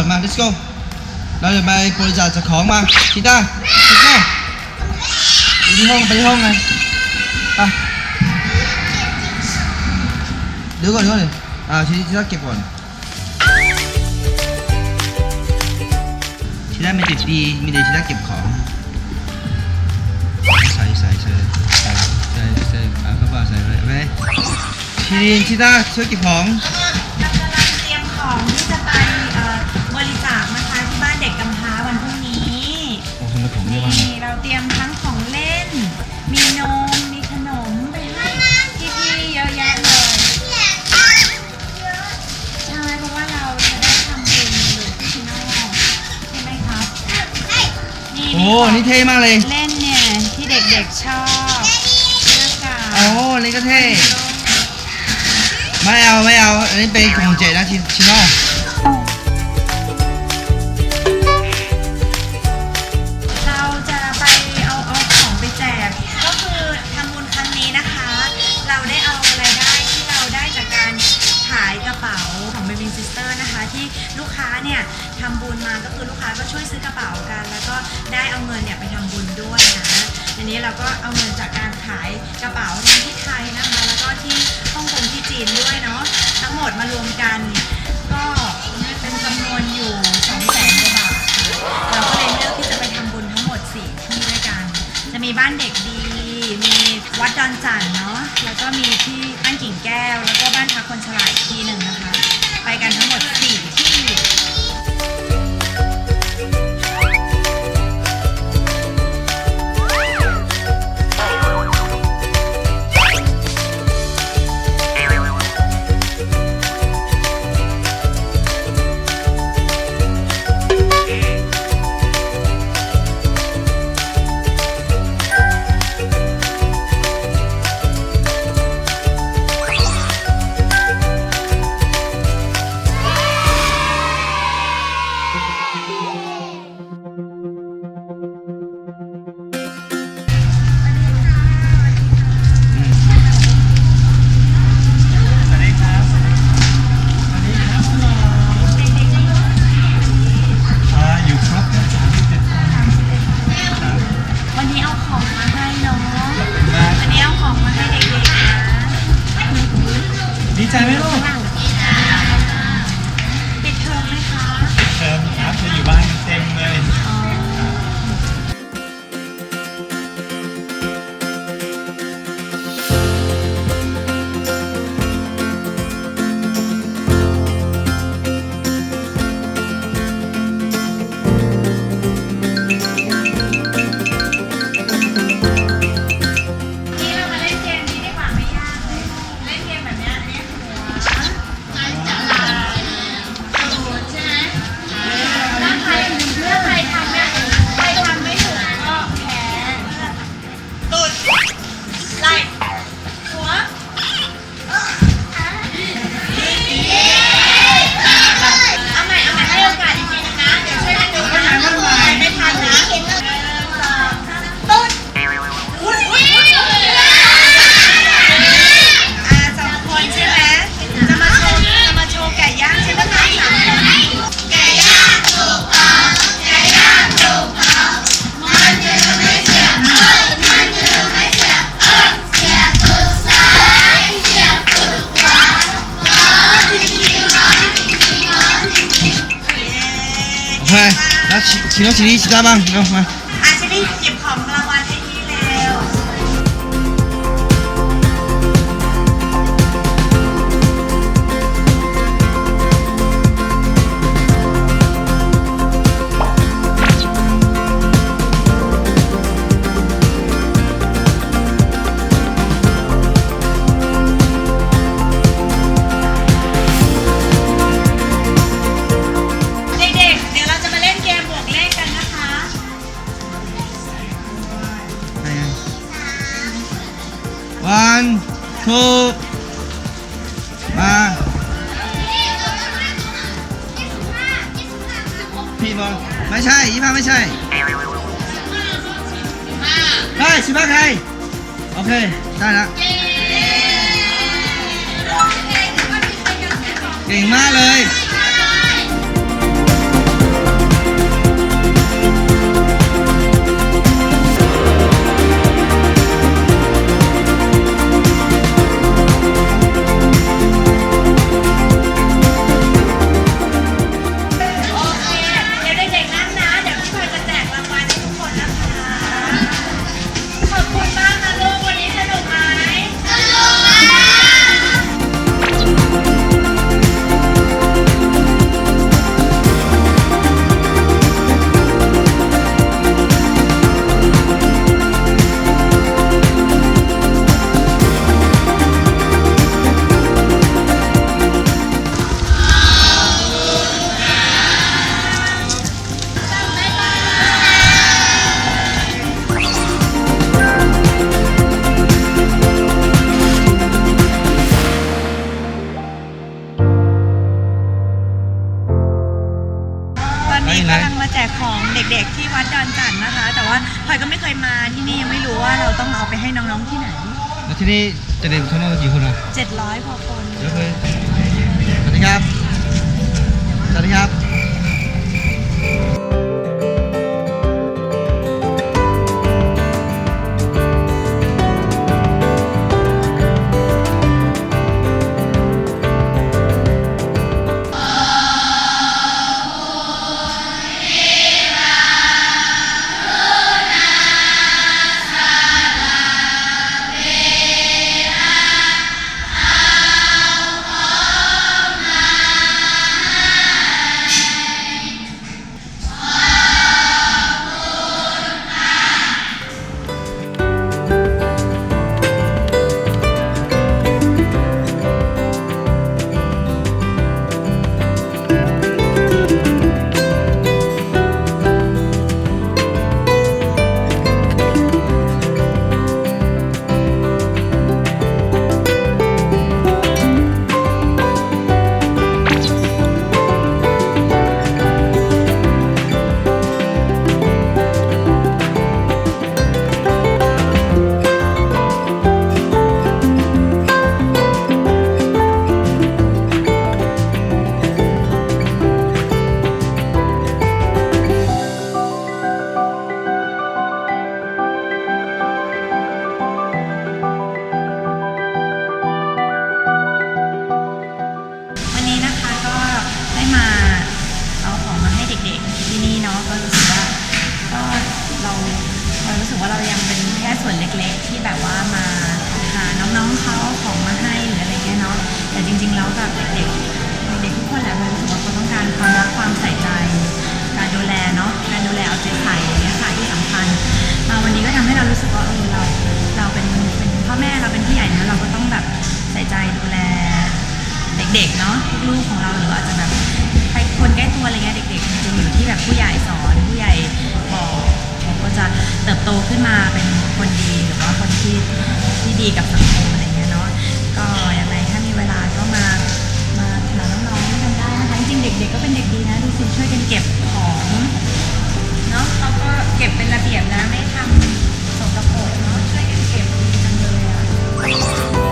องก่อนมา let's go เราจะไปบริจาคจัดของมาชิต้า let's go ไปที่ห้องไปที่ห้องไงไปเดี๋ยวก่อนเดี๋ยวก่อนอ่าชิชิต้าเก็บก่อนชิต้าไม่ติดดีมีแต่ชิต้าเก็บของใส่ใส่ใส่ใส่ใส่ใส่เอาเข้าไปใส่เลยไปชิลินชิต้าช่วยเก็บของ นี่โอ้ของนี่เท่มากเลยเล่นเนี่ย ที่เด็กๆชอบหน้ากากโอ้นี่ก็เท่ ไม่เอาไม่เอา อันนี้เป็นของเจนะชิชิโน่ นี้เราก็เอาเงินจากการขายกระเป๋าทั้งที่ไทยนะคะ แล้วก็ที่ฮ่องกงที่จีนด้วยเนาะทั้งหมดมารวมกัน ก็เป็นจำนวนอยู่2 0 0แสนกว่าบาทเราก็เลยเลือกที่จะไปทำบุญทั้งหมด4ที่ด้วยกัน จะมีบ้านเด็กดี มีวัดดอนจันเนาะแล้วก็มีที่บ้านกิ่งแก้ว แล้วก็บ้านพักคนฉลาดที่หนึ่งนะคะ ไปกันทั้งหมด4ที่ โอเคแล้วชิโนชิลิชิต้าบ้างเร็วมาอาชิลี่หยิบของ วันทูมาพี่บอไม่ใช่ยี่ห้าไม่ใช่เฮ้ยสิบห้าใคร โอเค ได้ละเก่งมากเลย ที่นี่จะเด็กทั้งหมดกี่คนอะ700กว่าคนยกเลยสวัสดีครับ สวัสดีครับ จริงๆแล้วแบเด็กๆเด็กๆทุกคนแหละเรารู้สึกว่าเขาต้องการความรักความใส่ใจ การดูแลเนาะการดูแลเอาใจใส่อย่างเงี้ยค่ะที่สำคัญมาวันนี้ก็ทำให้เรารู้สึกว่าเออเราเราเป็นเป็นพ่อแม่เราเป็นผู้ใหญ่นะเราก็ต้องแบบใส่ใจดูแลเด็กๆเนาะลูกของเราหรืออาจจะแบบใครคนใกล้ตัวอะไรเงี้ยเด็กๆจะอยู่ที่แบบผู้ใหญ่สอนผู้ใหญ่บอกเขาก็จะเติบโตขึ้นมาเป็นคนดีหรือว่าคนที่ที่ดีกับสังคม ช่วยกันเก็บของเนาะเขาก็เก็บเป็นระเบียบนะไม่ทำสกปรกเนาะช่วยกันเก็บดีจังเลยอะ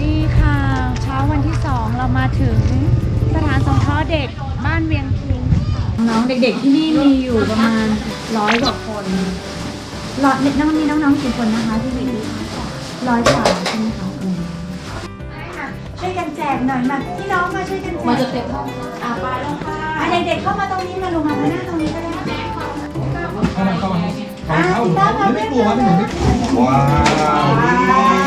นี่ค่ะ เช้าวันที่สองเรามาถึงสถานสงเคราะห์เด็กบ้านเวียงพิงน้องเด็กๆที่นี่มีอยู่ประมาณร้อยกว่าค นร้อยน้องมีน้องๆกี่คนนะคะที่นี่ร้อยกว่าใช่ไหมคะอืมช่วยกันแจกหน่อยมาพี่น้องมาช่วยกันแจกมาจะเต็มห้องอะไปแล้วค่ะอะเด็กๆเข้ามาตรงนี้มาลงมามาหน้าตรงนี้ก็ได้ค่ะเข้ามาเข้ามาอะพี่ต้ามาไม่กลัวไม่กลัวว้าว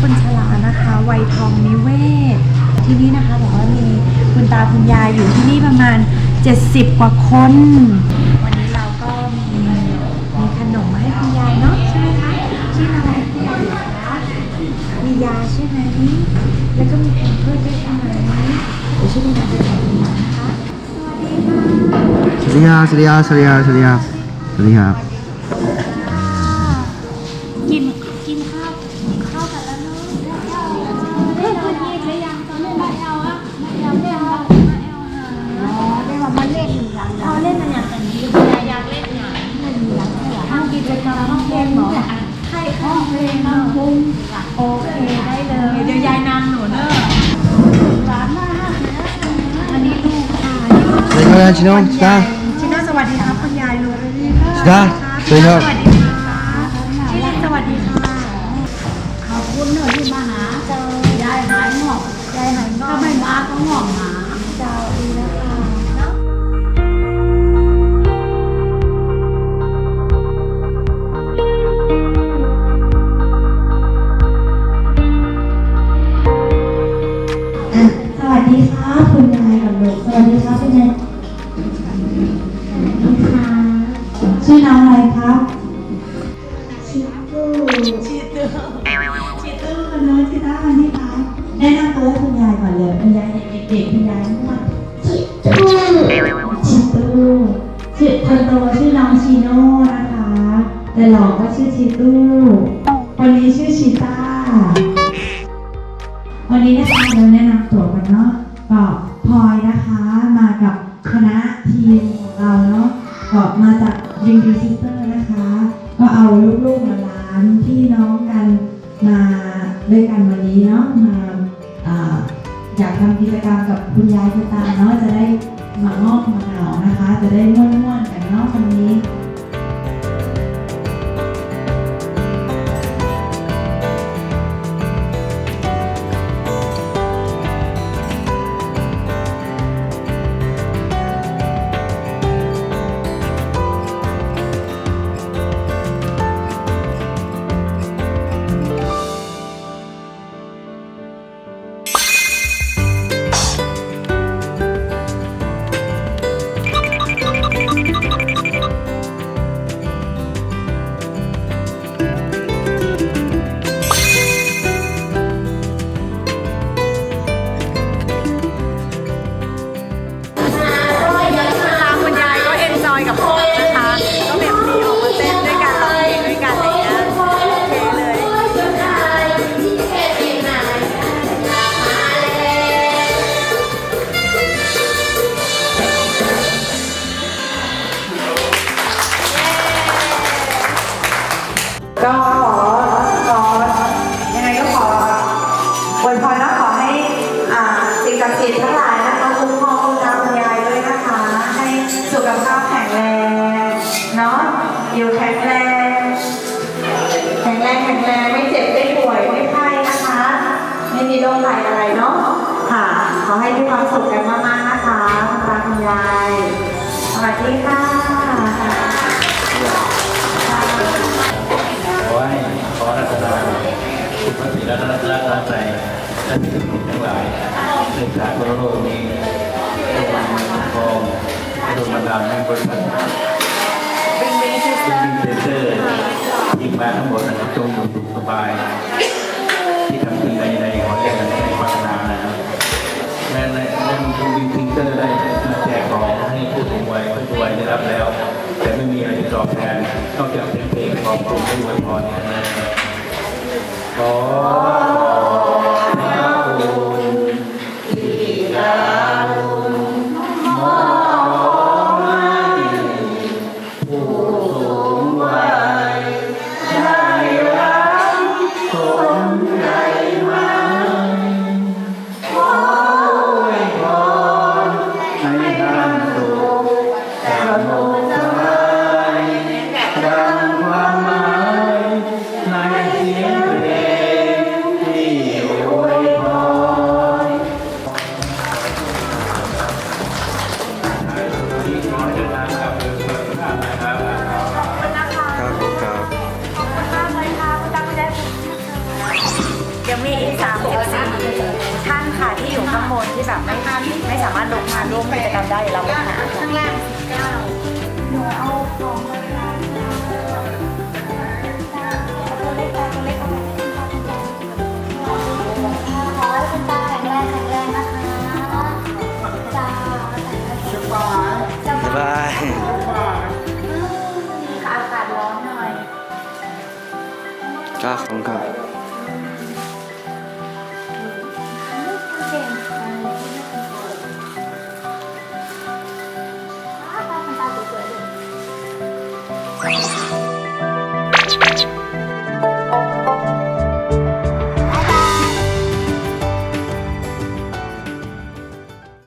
คนชรานะคะวัยทองนิเวศ ที่นี่นะคะบอกว่ามีคุณตาคุณยายอยู่ที่นี่ประมาณ 70 กว่าคน วันนี้เราก็มีมีขนมมาให้คุณยายเนาะใช่ไหมคะชื่ออะไรคุณยายคะมียาใช่ไหมแล้วก็มีแผงเพื่อนด้วยใช่ไหมเดี๋ยวช่วยดูนะจะทำนะคะสวัสดีค่ะ สวัสดีค่ะสวัสดีค่ะสวัสดีค่ะสวัสดีครั ชิโน่ชิต้าชิโน่สวัสดีครับคุณยายลูกชิต้าสวัสดีครับสวัสดีค่ะชิลินสวัสดีค่ะขอบคุณเนอะที่มาหาเจอยายหายหงอกยายหายงอกถ้าไม่มาก็หงอกหา แต่หลอกก็ชื่อชีตู้คนนี้ชื่อชีต้า วันนี้นะคะเราแนะนำตัวกันเนาะก็พลอยนะคะมากับคณะทีมของเราเนาะก็มาจากยิงดีซิสเตอร์นะคะ ก็เอาลูกๆหลานพี่น้องกันมาด้วยกันวันนี้เนาะมาอ่าอยากทำกิจกรรมกับคุณยายคุณตาเนาะจะได้มางอกมาเหงานะคะ จะได้ม่วนๆกันเนาะวันนี้ ขอรัตนาสุขภาพและรัตนาใจและสิ่งทั้งหลายในสากลโลกนี้ให้ความมั่นคงให้ดวงบันดาลให้บริษัทเป็นมิเซอร์ทีมงานทั้งหมดนะครับจงอยู่สุขสบาย ที่ทำสิ่งใดๆขอให้ได้ในพัฒนานะครับและในและมีทูบีทิงเตอร์ได้มาแจกของให้ผู้สูงวัยผู้สูงวัยได้รับแล้ว แต่ไม่มีอะไรตอบแทนนอกจากเสียงเพลงของกลุ่มที่อวยพรนะครับขอ